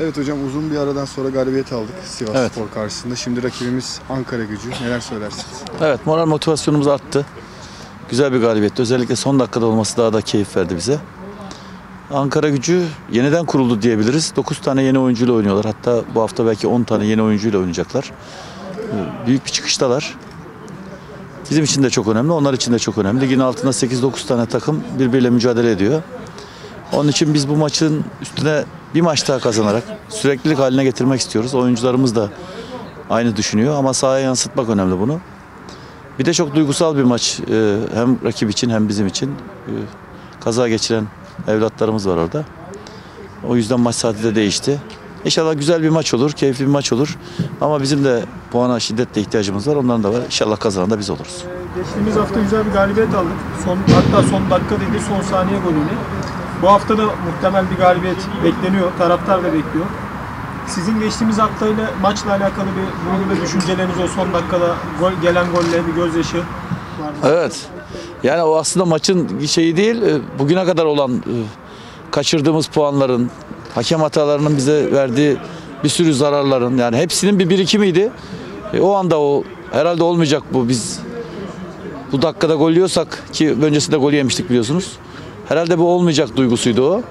Evet hocam uzun bir aradan sonra galibiyet aldık Sivas Evet. Spor karşısında. Şimdi rakibimiz Ankara gücü. Neler söylersiniz? Evet moral motivasyonumuz arttı. Güzel bir galibiyetti. Özellikle son dakikada olması daha da keyif verdi bize. Ankara gücü yeniden kuruldu diyebiliriz. 9 tane yeni oyuncuyla oynuyorlar. Hatta bu hafta belki 10 tane yeni oyuncuyla oynayacaklar. Ee, Büyük bir çıkıştalar. Bizim için de çok önemli, onlar için de çok önemli. Ligin altında 8-9 tane takım birbiriyle mücadele ediyor. Onun için biz bu maçın üstüne bir maç daha kazanarak süreklilik haline getirmek istiyoruz. Oyuncularımız da aynı düşünüyor ama sahaya yansıtmak önemli bunu. Bir de çok duygusal bir maç Ee, hem rakip için hem bizim için. Ee, Kaza geçiren evlatlarımız var orada. O yüzden maç saati de değişti. İnşallah güzel bir maç olur, keyifli bir maç olur. Ama bizim de puana şiddetle ihtiyacımız var. Onların da var. İnşallah kazanan da biz oluruz. Geçtiğimiz hafta güzel bir galibiyet aldık. Son hatta son dakika değil, son saniye golüyle. Bu hafta da muhtemel bir galibiyet bekleniyor. Taraftar da bekliyor. Sizin geçtiğimiz haftayla maçla alakalı bir duygu ve düşünceleriniz o son dakikada gol, gelen golle bir gözyaşı var? Evet. Yani o aslında maçın şeyi değil, e, bugüne kadar olan e, kaçırdığımız puanların, hakem hatalarının bize verdiği bir sürü zararların yani hepsinin bir birikimiydi. E, o anda o herhalde olmayacak bu biz bu dakikada gol yiyorsak ki öncesinde gol yemiştik biliyorsunuz. Herhalde bu olmayacak duygusuydu o.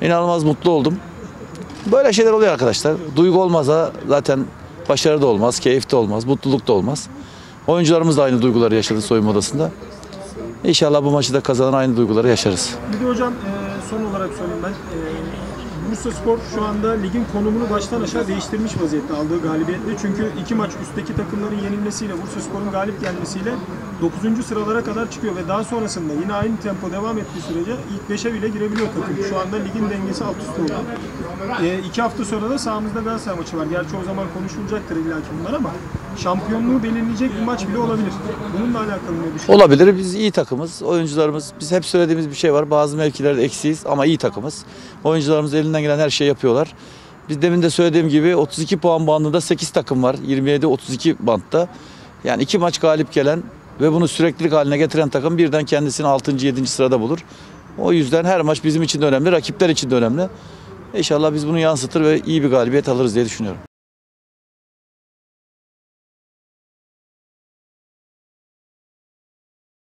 İnanılmaz mutlu oldum. Böyle şeyler oluyor arkadaşlar. Duygu olmazsa zaten başarı da olmaz, keyif de olmaz, mutluluk da olmaz. Oyuncularımız da aynı duyguları yaşadı soyunma odasında. İnşallah bu maçı da kazanan aynı duyguları yaşarız. Bir de hocam e, son olarak söyleyeyim ben. E, Bursa Spor şu anda ligin konumunu baştan aşağı değiştirmiş vaziyette aldığı galibiyetle. Çünkü iki maç üstteki takımların yenilmesiyle Bursa Spor'un galip gelmesiyle 9. sıralara kadar çıkıyor ve daha sonrasında yine aynı tempo devam ettiği sürece ilk 5'e bile girebiliyor takım. Şu anda ligin dengesi alt üst oldu. E, iki hafta sonra da sahamızda Galatasaray maçı var. Gerçi o zaman konuşulacaktır illaki bunlar ama şampiyonluğu belirleyecek bir maç bile olabilir. Bununla alakalı ne düşünüyorsunuz? Olabilir. Biz iyi takımız. Oyuncularımız, biz hep söylediğimiz bir şey var. Bazı mevkilerde eksiyiz ama iyi takımız. Oyuncularımız elinden gelen her şeyi yapıyorlar. Biz demin de söylediğim gibi 32 puan bandında 8 takım var. 27-32 bantta. Yani iki maç galip gelen ve bunu süreklilik haline getiren takım birden kendisini 6. 7. sırada bulur. O yüzden her maç bizim için de önemli, rakipler için de önemli. İnşallah biz bunu yansıtır ve iyi bir galibiyet alırız diye düşünüyorum.